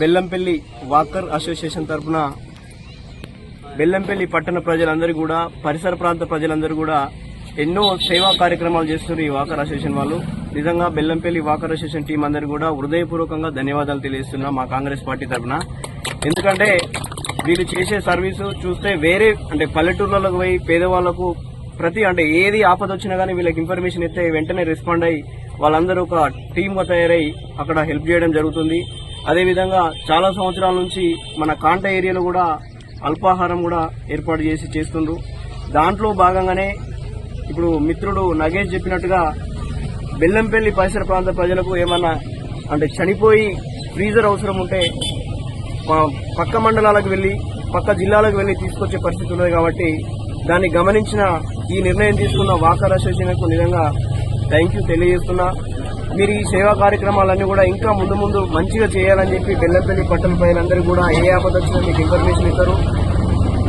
Bellampalli walker association తరఫున బెల్లంపల్లి పట్టణ ప్రజలందరూ కూడా పరిసర ప్రాంత ప్రజలందరూ కూడా ఎన్నో సేవా కార్యక్రమాలు చేస్తున్నారు ఈ వాకర్ అసోసియేషన్ వాళ్ళు. నిజంగా బెల్లంపల్లి వాకర్ అసోసియేషన్ టీం అందరూ కూడా హృదయపూర్వకంగా ధన్యవాదాలు తెలియజేస్తున్నాం మా కాంగ్రెస్ పార్టీ తరఫున ఎందుకంటే వీళ్ళు చేసే సర్వీసు చూస్తే వేరే అంటే పల్లెటూర్లకు పోయి పేదవాళ్ళకు ప్రతి అంటే ఏది ఆపద వచ్చినా కానీ వీళ్ళకి ఇన్ఫర్మేషన్ ఇస్తే వెంటనే రెస్పాండ్ అయ్యి వాళ్ళందరూ ఒక టీమ్గా తయారై అక్కడ హెల్ప్ చేయడం జరుగుతుంది. అదేవిధంగా చాలా సంవత్సరాల నుంచి మన కాంట ఏరియాలో కూడా అల్పాహారం కూడా ఏర్పాటు చేసి చేస్తుండ్రు. దాంట్లో భాగంగానే ఇప్పుడు మిత్రుడు నగేష్ చెప్పినట్టుగా బెల్లంపల్లి పరిసర ప్రాంత ప్రజలకు ఏమన్నా అంటే చనిపోయి ఫ్రీజర్ అవసరం ఉంటే పక్క మండలాలకు వెళ్ళి పక్క జిల్లాలకు వెళ్ళి తీసుకొచ్చే పరిస్థితి ఉన్నది కాబట్టి దాన్ని గమనించిన ఈ నిర్ణయం తీసుకున్న వాకర్ అసోసియేషన్కు నిజంగా థ్యాంక్ యూ తెలియజేస్తున్నా. మీరు ఈ సేవా కార్యక్రమాలన్నీ కూడా ఇంకా ముందు ముందు మంచిగా చేయాలని చెప్పి బెల్లంపల్లి పట్టణ ప్రజలందరూ కూడా ఏ ఆపద వచ్చినా మీకు ఇన్ఫర్మేషన్ ఇస్తారు.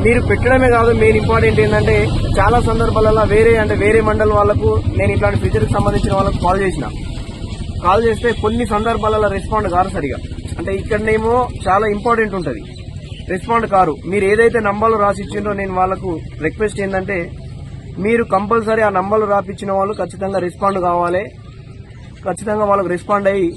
మీరు పెట్టడమే కాదు మెయిన్ ఇంపార్టెంట్ ఏంటంటే చాలా సందర్భాలలో వేరే అంటే వేరే మండలం వాళ్ళకు నేను ఇట్లాంటి ఫ్రిడ్జ్కి సంబంధించిన వాళ్ళకు కాల్ చేసిన. కాల్ చేస్తే కొన్ని సందర్భాలలో రెస్పాండ్ కారు సరిగా. అంటే ఇక్కడనేమో చాలా ఇంపార్టెంట్ ఉంటుంది. రెస్పాండ్ కారు. మీరు ఏదైతే నంబర్లు రాసిచ్చిందో నేను వాళ్ళకు రిక్వెస్ట్ ఏంటంటే మీరు కంపల్సరీ ఆ నంబర్లు రాపిచ్చిన వాళ్ళు ఖచ్చితంగా రెస్పాండ్ కావాలి. ఖచ్చితంగా వాళ్ళకి రెస్పాండ్ అయ్యి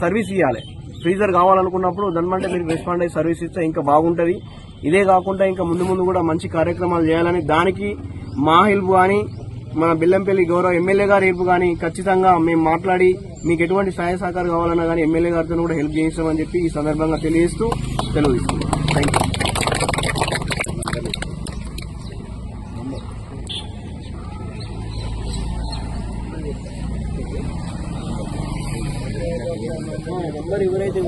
సర్వీస్ ఇవ్వాలి ఫ్రీజర్ కావాలనుకున్నప్పుడు దానిమంటే మీరు రెస్పాండ్ అయ్యి సర్వీస్ ఇస్తే ఇంకా బాగుంటుంది. ఇదే కాకుండా ఇంకా ముందు ముందు కూడా మంచి కార్యక్రమాలు చేయాలని దానికి మా హెల్ప్ కానీ మన బెల్లంపల్లి గౌరవ ఎమ్మెల్యే గారి హెల్ప్ కానీ ఖచ్చితంగా మేము మాట్లాడి మీకు ఎటువంటి సహాయ సహకారం కావాలన్నా కానీ ఎమ్మెల్యే గారితో కూడా హెల్ప్ చేయిస్తామని చెప్పి ఈ సందర్భంగా తెలియజేస్తూ సెలవు థ్యాంక్ యూ ఎవరైతే